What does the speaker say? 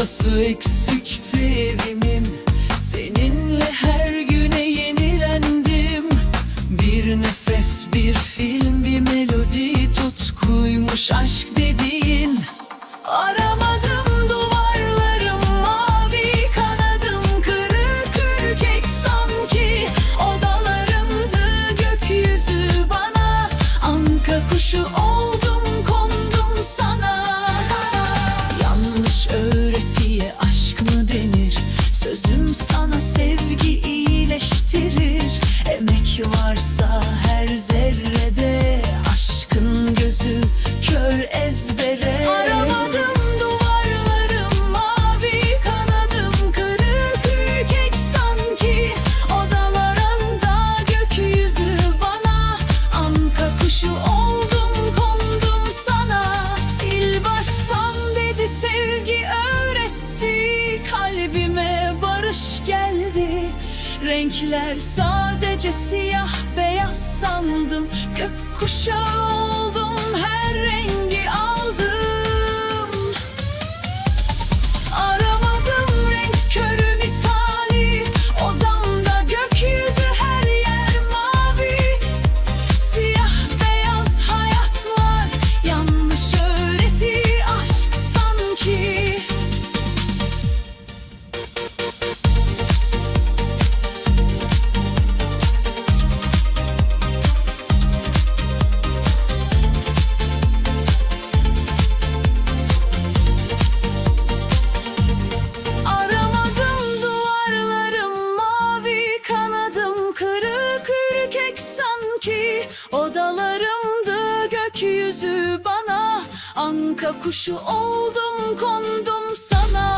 noktası eksikti evimin. Seninle her güne yenilendim. Bir nefes, bir film, bir melodi Tutkuymuş aşk dediğin. Aramadım duvarlarım mavi kanadım kırık ürkek sanki. Odalarımdı gökyüzü bana. Anka kuşu oldum Renkler sadece siyah beyaz sandım. Gökkuşağı oldum her Odalarımdı gökyüzü bana. Anka kuşu oldum kondum sana